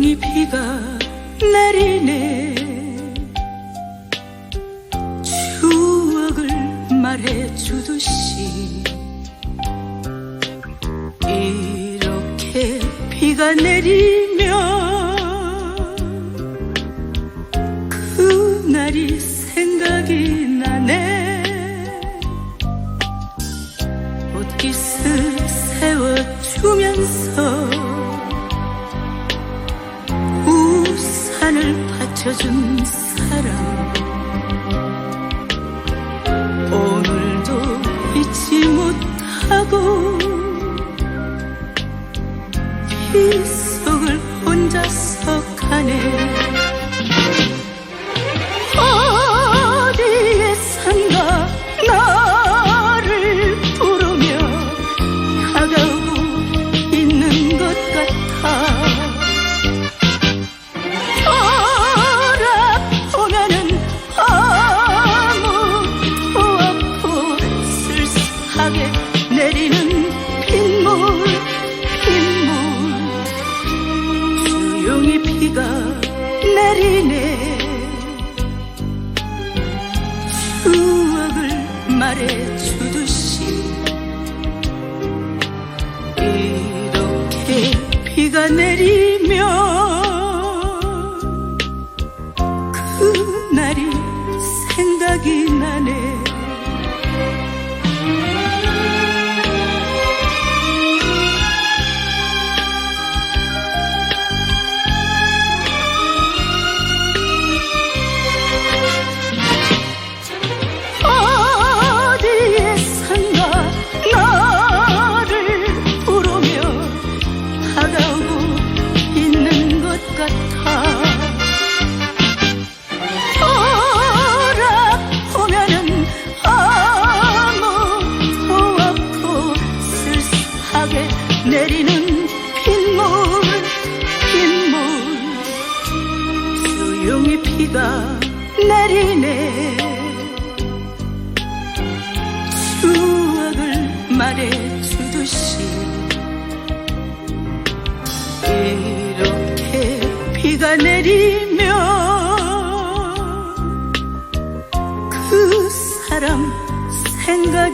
조용히 비가 내리네. 추억을 말해주듯이 이렇게 비가 내리면 그날이 생각이 나네. 옷깃을 세워주면서 받쳐준 사람. 오늘도 잊지 못하고 비 속을 혼자서 가네 내리네 추억을 말해주듯이 이렇게 비가 내리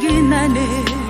yine ne?